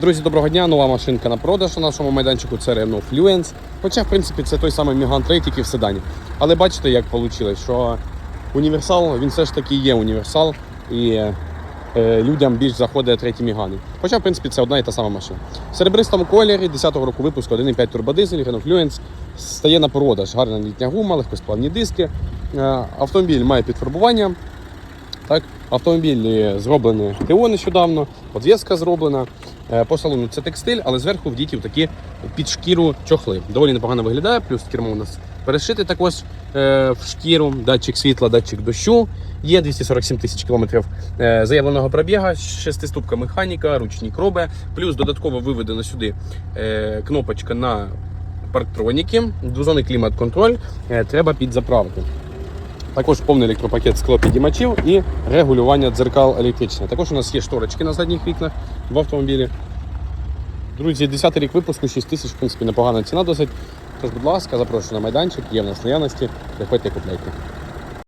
Друзі, доброго дня. Нова машинка на продаж на нашому майданчику. Це Renault Fluence. Хоча, в принципі, це той самий Megane 3, тільки в седані. Але бачите, як вийшло, що універсал, він все ж таки є універсал. І е, людям більш заходить треті Мігани. Хоча, в принципі, це одна і та сама машина. В серебристому кольорі 10-го року випуску 1,5 турбодизель, Renault Fluence стає на продаж. Гарна літня гума, легкосплавні диски. Е, Автомобіль має підфарбування. Так, автомобіль е, зроблений ТО нещодавно, подвеска зроблена. Е, По салону це текстиль, але зверху вдіті такі під шкіру чохли. Доволі непогано виглядає, плюс кермо у нас перешити також е, в шкіру, датчик світла, датчик дощу. Є 247 тисяч кілометрів заявленого пробіга, шестиступка механіка, ручні кроби, плюс додатково виведена сюди кнопочка на парктроніки, двозонний клімат-контроль, треба підзаправити. Також повний електропакет скло підіймачів і регулювання дзеркал електричне. Також у нас є шторочки на задніх вікнах в автомобілі. Друзі, 10 рік випуску, 6 тисяч, в принципі, непогана ціна досить. Тож, будь ласка, запрошую на майданчик, є в нас наявності. Приходьте, купляйте.